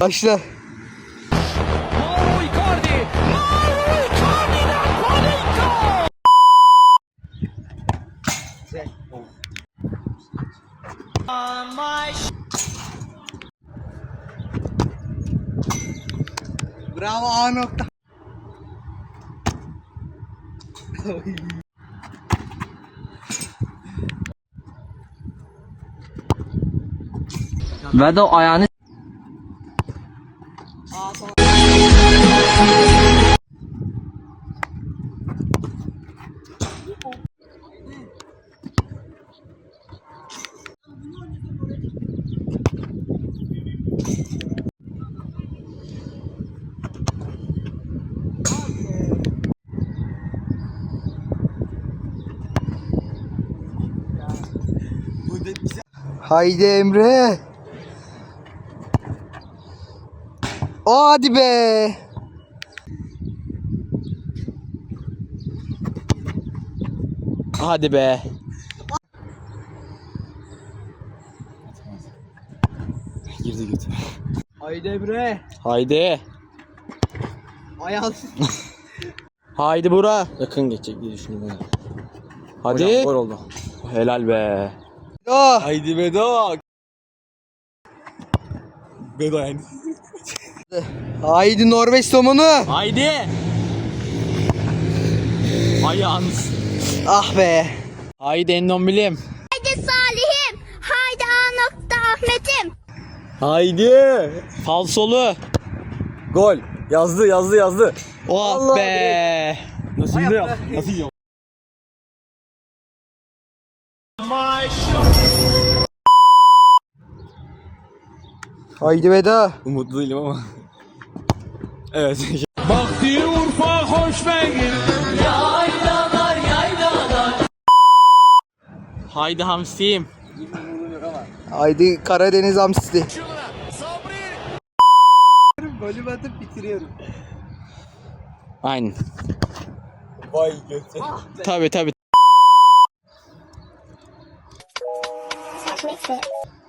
Başla. Panenka. On my Bravo A nokta. Ve de ayağını Haydi Emre. O hadi be. Hadi be. Girdi götü. Haydi Emre. Haydi. Ayağın. Haydi bura. Yakın geçecek diye düşündüm ben. Hadi. Gol oldu. Helal be. Oh. Haydi Bedo. Bedo yani. Haydi Norveç somonu. Haydi. Ayağınız. Ah be. Haydi Endombilim. Haydi Salih'im. Haydi A nokta Ahmet'im. Haydi. Falsolu. Gol. Yazdı yazdı yazdı. Oh be. Nasıl yine yap? Nasıl yap? Haydi Veda. Umutlu değilim ama. Evet. Haydi Hamsi'yim. Haydi Karadeniz hamsisi. Golü atıp bitiriyorum. Aynen. Vay götü. Tabi tabi. Ahmet